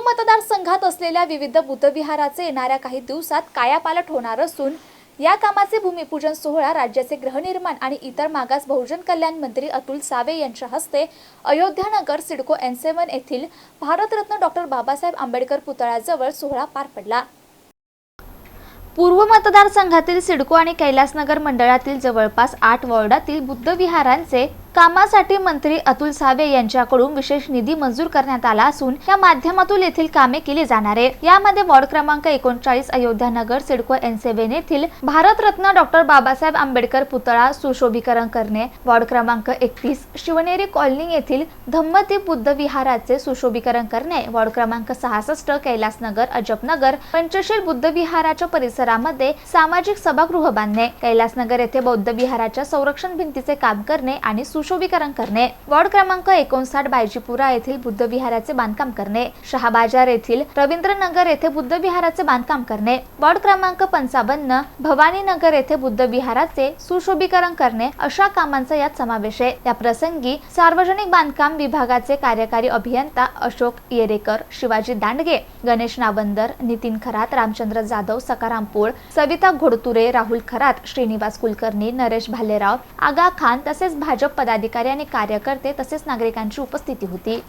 मतदारसंघात असलेल्या विविध बुद्धविहाराचे येणाऱ्या काही दिवसात कायापालट होणार असून या कामाचे भूमिपूजन सोहळा राज्याचे गृहनिर्माण आणि इतर मागास बहुजन कल्याण मंत्री अतुल सावे यांच्या हस्ते अयोध्यानगर सिडको एन सेवन येथील भारतरत्न डॉक्टर बाबासाहेब आंबेडकर पुतळ्याजवळ सोहळा पार पडला. पूर्व मतदारसंघातील सिडको आणि कैलासनगर मंडळातील जवळपास आठ वॉर्डातील बुद्ध विहारांचे कामासाठी मंत्री अतुल सावे यांच्याकडून विशेष निधी मंजूर करण्यात आला असून या माध्यमातून येथील कामे केली जाणार आहे. यामध्ये वॉर्ड क्रमांक एकोणचाळीस अयोध्यानगर सिडको एन सेव्हन येथील भारतरत्न डॉक्टर बाबासाहेब आंबेडकर पुतळा सुशोभीकरण करणे वॉर्ड क्रमांक एकतीस शिवनेरी कॉलनी येथील धम्मदीप बुद्ध विहाराचे सुशोभीकरण करणे वॉर्ड क्रमांक सहासष्ट कैलासनगर अजबनगर पंचशील बुद्ध विहाराच्या परिसरामध्ये सामाजिक सभागृह बांधणे कैलासनगर येथे बौद्ध विहाराच्या संरक्षण भिंतीचे काम करणे आणि सुशोभीकरण करणे वॉर्ड क्रमांक एकोणसाठ बायजीपुरा येथील बुद्ध विहाराचे बांधकाम करणे शहाबाजार येथील रवींद्रनगर येथे बुद्ध विहाराचे बांधकाम करणे वॉर्ड क्रमांक पंचावन्न भवानीनगर येथे बुद्ध विहाराचे सुशोभीकरण करणे अशा कामांचा यात समावेश आहे. या प्रसंगी सार्वजनिक बांधकाम विभागाचे कार्यकारी अभियंता अशोक येरेकर शिवाजी दांडगे गणेश नावंदर नितीन खरात रामचंद्र जाधव सकाराम पोळ सविता घोडतुरे राहुल खरात श्रीनिवास कुलकर्णी नरेश भालेराव आगा खान तसेच भाजप पदाधिकारी आणि कार्यकर्ते तसेच नागरिकांची उपस्थिती होती.